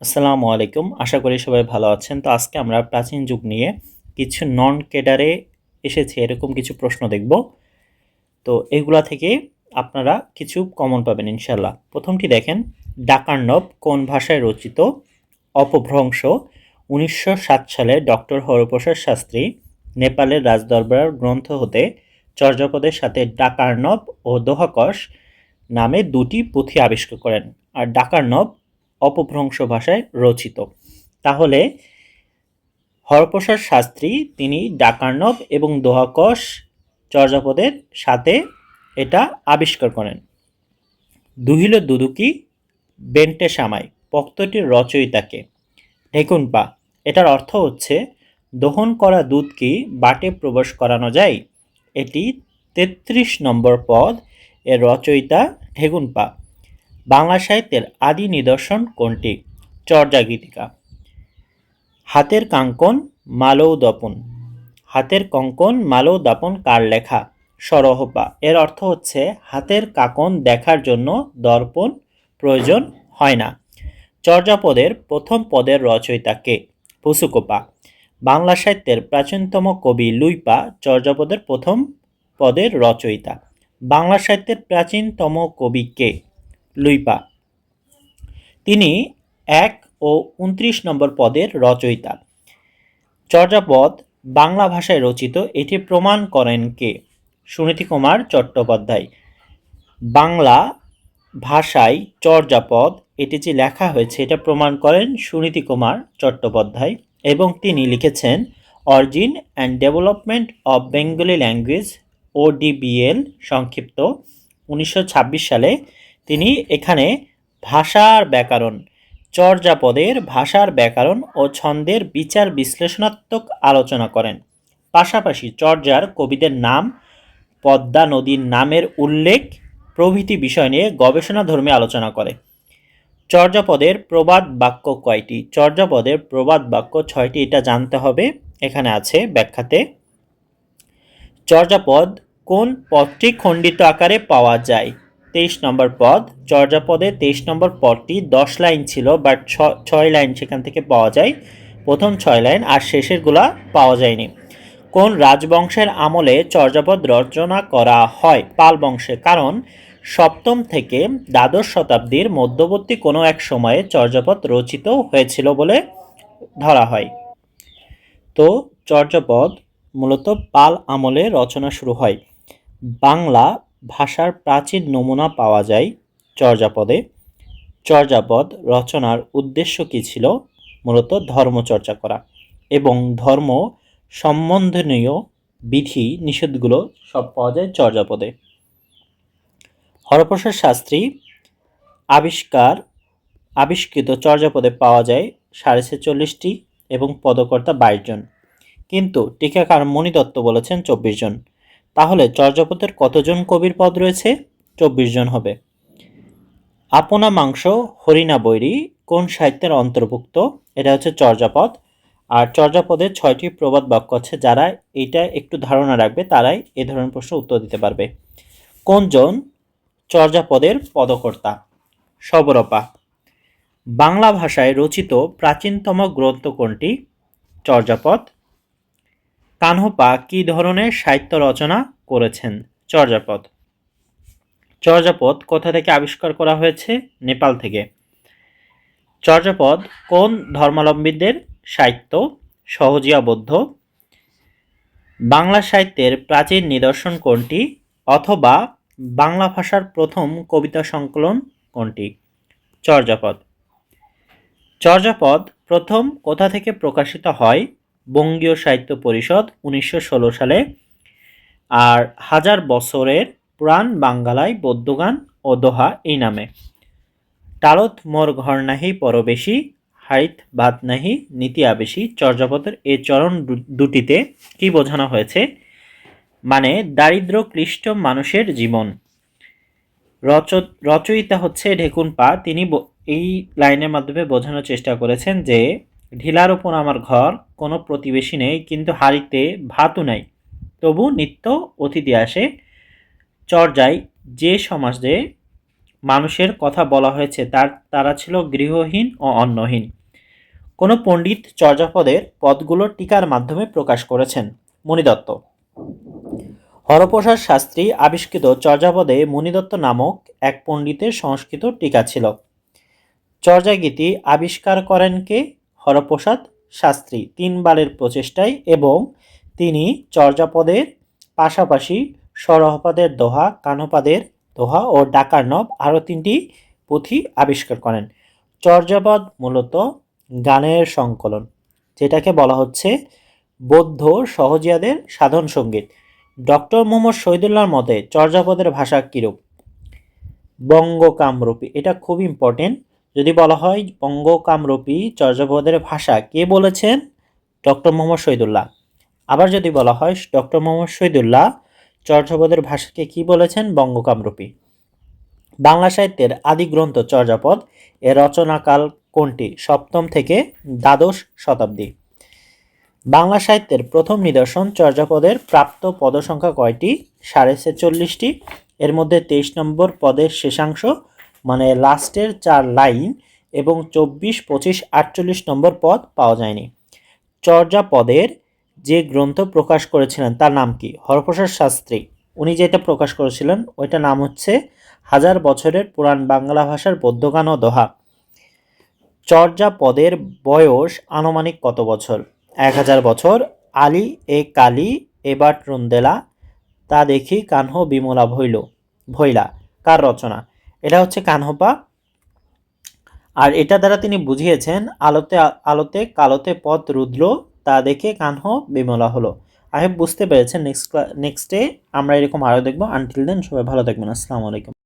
আসসালামু আলাইকুম। আশা করি সবাই ভালো আছেন। তো আজকে আমরা প্রাচীন যুগ নিয়ে কিছু নন কেডারে এসেছে, এরকম কিছু প্রশ্ন দেখব। তো এগুলা থেকে আপনারা কিছু কমন পাবেন ইনশাল্লাহ প্রথমটি দেখেন, ডাকার্ণব কোন ভাষায় রচিত? অপভ্রংশ, উনিশশো সাত সালে ডক্টর হরপ্রসাদ শাস্ত্রী, নেপালের রাজদরবার গ্রন্থ হতে চর্যাপদের সাথে ডাকার্ণব ও দোহাকশ নামে দুটি পুঁথি আবিষ্কার করেন। আর ডাকার্ণব অপভ্রংশ ভাষায় রচিত। তাহলে হরপ্রসাদ শাস্ত্রী, তিনি ডাকার্ণব এবং দোহাকশ চর্যাপদের সাথে এটা আবিষ্কার করেন। দুহিল দুদুকি, বেন্টে সামাই, পক্তটির রচয়িতাকে। ঢেকুন পা, এটার অর্থ হচ্ছে, দহন করা দুধ কি বাটে প্রবেশ করানো যায়। এটি তেত্রিশ নম্বর পদ, এর রচয়িতা ঢেগুন পা। বাংলা সাহিত্যের আদি নিদর্শন কোনটি? চর্যা গীতিকা। হাতের কাঙ্কন, মালৌ দপন। হাতের কঙ্কন, মালৌ দাপন কার লেখা? সরহপা এর অর্থ হচ্ছে, হাতের কাকন দেখার জন্য দর্পণ প্রয়োজন হয় না। চর্যাপদের প্রথম পদের রচয়িতা কে? পুসুকোপা বাংলা সাহিত্যের প্রাচীনতম কবি লুইপা চর্যাপদের প্রথম পদের রচয়িতা। বাংলা সাহিত্যের প্রাচীনতম কবি কে? লুইপা। তিনি এক ও উনত্রিশ নম্বর পদের রচয়িতা। চর্যাপদ বাংলা ভাষায় রচিত, এটি প্রমাণ করেন কে? সুনীতি কুমার চট্টোপাধ্যায়। বাংলা ভাষায় চর্যাপদ, এটি যে লেখা হয়েছে, এটা প্রমাণ করেন সুনীতি কুমার চট্টোপাধ্যায় এবং তিনি লিখেছেন, origin and development of Bengali language, ODBL, সংক্ষিপ্ত, উনিশশো ছাব্বিশ সালে তিনি এখানে ভাষার ব্যাকরণ, চর্যাপদের ভাষার ব্যাকরণ ও ছন্দের বিচার বিশ্লেষণাত্মক আলোচনা করেন। পাশাপাশি চর্যার কবিদের নাম, পদ্মা নদীর নামের উল্লেখ, প্রভৃতি বিষয় নিয়ে গবেষণাধর্মী আলোচনা করে। চর্যাপদের প্রবাদ বাক্য কয়টি? চর্যাপদের প্রবাদ বাক্য ছয়টি, এটা জানতে হবে। এখানে আছে ব্যাখ্যাতে, চর্যাপদ কোন পদটি খণ্ডিত আকারে পাওয়া যায়? তেইশ নম্বর পদ চর্যাপদে তেইশ নম্বর পদটি দশ লাইন ছিল বাট ছয় লাইন সেখান থেকে পাওয়া যায়। প্রথম ছয় লাইন, আর শেষেরগুলা পাওয়া যায়নি। কোন রাজবংশের আমলে চর্যাপদ রচনা করা হয়? পাল বংশে, কারণ সপ্তম থেকে দ্বাদশ শতাব্দীর মধ্যবর্তী কোনো এক সময়ে চর্যাপদ রচিত হয়েছিল বলে ধরা হয়। তো চর্যাপদ মূলত পাল আমলে রচনা শুরু হয়। বাংলা ভাষার প্রাচীন নমুনা পাওয়া যায় চর্যাপদে। চর্যাপদ রচনার উদ্দেশ্য কী ছিল? মূলত ধর্মচর্চা করা এবং ধর্ম সম্বন্ধনীয় বিধি নিষেধগুলো সব পাওয়া যায় চর্যাপদে। হরপ্রসাদ শাস্ত্রী আবিষ্কার আবিষ্কৃত চর্যাপদে পাওয়া যায় সাড়ে ছেচল্লিশটি এবং পদকর্তা বাইশ জন। কিন্তু টিকাকার মণিদত্ত বলেছেন চব্বিশ জন। তাহলে চর্যাপদের কতজন কবির পদ রয়েছে? চব্বিশ জন হবে। আপনা মাংস, হরিণা বৈরী, কোন সাহিত্যের অন্তর্ভুক্ত? এটা হচ্ছে চর্যাপদ। আর চর্যাপদের ছয়টি প্রবাদ বাক্য আছে যারা এটা একটু ধারণা রাখবে, তারাই এ ধরনের প্রশ্ন উত্তর দিতে পারবে। কোনজন চর্যাপদের পদকর্তা? সবরপা। বাংলা ভাষায় রচিত প্রাচীনতম গ্রন্থ কোনটি? চর্যাপদ। কানহপা কী ধরনের সাহিত্য রচনা করেছেন? চর্যাপদ। চর্যাপদ কোথা থেকে আবিষ্কার করা হয়েছে? নেপাল থেকে। চর্যাপদ কোন ধর্মাবলম্বীদের সাহিত্য সহজিয়াবদ্ধ? বাংলা সাহিত্যের প্রাচীন নিদর্শন কোনটি? অথবা বাংলা ভাষার প্রথম কবিতা সংকলন কোনটি? চর্যাপদ। চর্যাপদ প্রথম কোথা থেকে প্রকাশিত হয়? বঙ্গীয় সাহিত্য পরিষদ উনিশশো ষোলো সালে। আর হাজার বছরের পুরাণ বাঙ্গালায় বৌদ্ধগান ও দোহা এই নামে। টালত মোর ঘর নাহি পরবেশী, হাইত ভাত নাহি নীতি আবেশী, চর্যাপদের এই চরণ দুটিতে কি বোঝানো হয়েছে? মানে দারিদ্র ক্লিষ্ট মানুষের জীবন। রচ রচয়িতা হচ্ছে ঢেকুন পা তিনি এই লাইনের মাধ্যমে বোঝানোর চেষ্টা করেছেন যে ঢিলার ওপর আমার ঘর, কোনো প্রতিবেশী নেই, কিন্তু হাড়িতে ভাতও নাই। তবু নিত্য অতিথি আসে চর্যায় যে সমাজে মানুষের কথা বলা হয়েছে, তার, তারা ছিল গৃহহীন ও অন্নহীন। কোনো পণ্ডিত চর্যাপদের পদগুলো টিকার মাধ্যমে প্রকাশ করেছেন মণিদত্ত হরপ্রসাদ শাস্ত্রী আবিষ্কৃত চর্যাপদে মণিদত্ত নামক এক পণ্ডিতের সংস্কৃত টিকা ছিল। চর্যাগীতি আবিষ্কার করেন কে? হরপ্রসাদ শাস্ত্রী তিনবারের প্রচেষ্টায় এবং তিনি চর্যাপদের পাশাপাশি সরহপাদের দোহা কানপাদের দোহা ও ডাকার নব আরও তিনটি পুঁথি আবিষ্কার করেন। চর্যাপদ মূলত গানের সংকলন, যেটাকে বলা হচ্ছে বৌদ্ধ সহজিয়াদের সাধন সংগীত। ডক্টর মোহাম্মদ শহীদুল্লাহর মতে চর্যাপদের ভাষা কীরূপ? বঙ্গকামরূপী, এটা খুব ইম্পর্টেন্ট যদি বলা হয় বঙ্গকামরূপী চর্যাপদের ভাষা, কে বলেছেন? ডক্টর মোহাম্মদ শহীদুল্লাহ। আবার যদি বলা হয় ডক্টর মোহাম্মদ শহীদুল্লাহ চর্যাপদের ভাষাকে কি বলেছেন? বঙ্গকামরূপী। বাংলা সাহিত্যের আদি গ্রন্থ চর্যাপদ, এর রচনাকাল কোনটি? সপ্তম থেকে দ্বাদশ শতাব্দী। বাংলা সাহিত্যের প্রথম নিদর্শন চর্যাপদের প্রাপ্ত পদসংখ্যা কয়টি? সাড়ে ছেচল্লিশটি। এর মধ্যে তেইশ নম্বর পদের শেষাংশ মানে লাস্টের চার লাইন এবং চব্বিশ, পঁচিশ, আটচল্লিশ নম্বর পদ পাওয়া যায়নি। চর্যাপদের যে গ্রন্থ প্রকাশ করেছিলেন, তার নাম কি? হরপ্রসাদ শাস্ত্রী। উনি যেটা প্রকাশ করেছিলেন, ওইটার নাম হচ্ছে হাজার বছরের পুরাণ বাংলা ভাষার পদ্যগান ও দোহা। চর্যাপদের বয়স আনুমানিক কত বছর? এক হাজার বছর, আলী, এ কালী এবার রুন্দেলা, তা দেখি কানহ বিমলা ভইল ভইলা কার রচনা? এটা হচ্ছে কানহপা। আর এটা দ্বারা তিনি বুঝিয়েছেন, আলোতে আলোতে কালোতে পথ রুদ্র, তা দেখে কানহ বিমলা হলো। আই বুঝতে পেরেছেন। নেক্সট নেক্সট ডে আমরা এরকম আরও দেখব। আনটিল দেন সবাই ভালো থাকবেন। আসসালামু আলাইকুম।